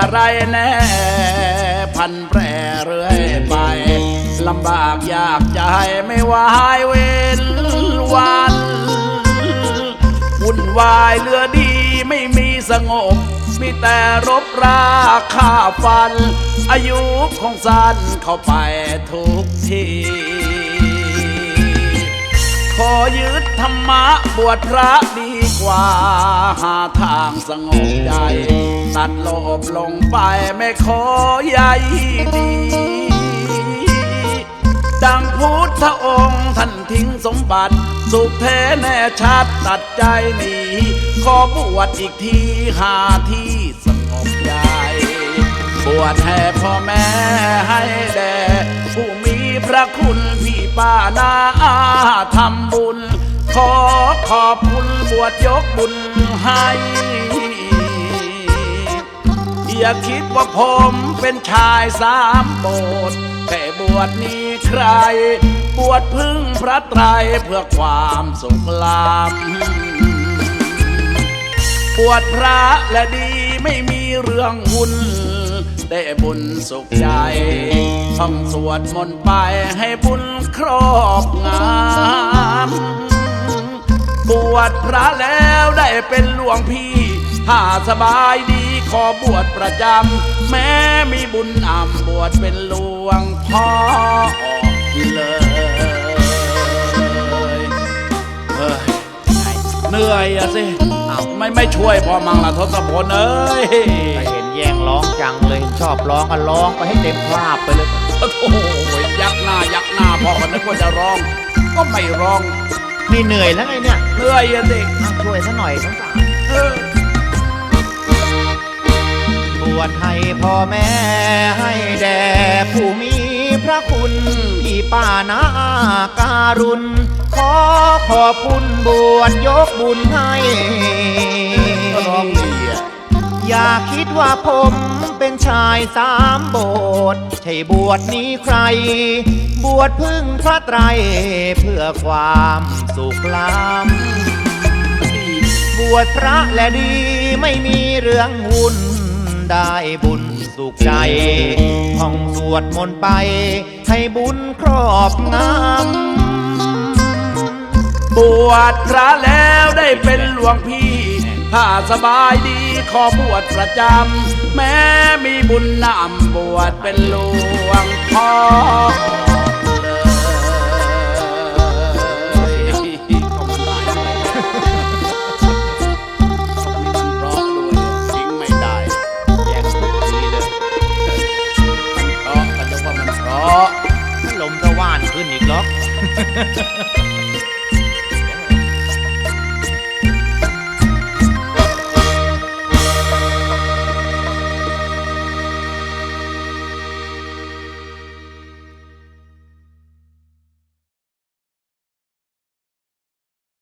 อะไรแน่พันแปรเรื่อยไปลำบากยากใจไม่วายเว้นวันวุ่นวายเรือดีไม่มีสงบ มีแต่รบราฆ่าฟัน อายุของสันเข้าไปทุกที ขอยึดธรรมะบวชพระดีกว่า หาทางสงบใจ ตัดโลภลงไปไม่ขอใยดี ดังพุทธองค์ท่านทิ้งสมบัติ สุขแท้แน่ชัดตัดใจหนีขอบวชอีกทีหาที่สงบใจบวชให้พ่อแม่ให้แด่ผู้มีพระคุณ ป้านาอาทำบุญ ขอขอบคุณบวชยกบุญให้อย่าคิดว่าผมเป็นชายสามโบสแต่บวชนี้ใคร บวชพึ่งพระไตรเพื่อความสุขลำบวชพระและดีไม่มีเรื่องวุ่น ได้บุญสุขใจท่องสวดมนต์ไปให้บุญครอบงำบวชพระแล้วได้เป็นหลวงพี่ ถ้าสบายดีขอบวชประจำ แม้มีบุญอำบวชเป็นหลวงพ่อเลยเฮ้ยเหนื่อยอะสิ ไม่ไม่ช่วยพอมังละทศพลเอ้ยก็เห็นแย่งร้องจังเลยเห็นชอบร้องก็ร้องไปให้เต็มคราบไปเลยโอ้โหยักหน้ายักหน้าพอกันนึกว่าจะร้อง ก็ไม่ร้องนี่เหนื่อยแล้วไงเนี่ยเหนื่อยอะสิเอาช่วยซะหน่อยสงสารเออบวชให้พ่อแม่ให้แด่ผู้มีพระคุณพี่ ป้านาอาการุณ ขอขอบคุณบวชยกบุญให้ก็ร้องดีอะอย่าคิดว่าผมเป็นชายสามโบสถ์ใช่บวชนี้ใคร บวชพึ่งพระไตรเพื่อความสุขล้ำบวชพระและดีไม่มีเรื่องวุ่นได้บุญ สุขใจท่องสวดมนต์ไป ให้บุญครอบงำบวชพระแล้วได้เป็นหลวงพี่ ถ้าสบายดีขอบวชประจำ แม้มีบุญนำบวชเป็นหลวงพ่อ Ha ha ha!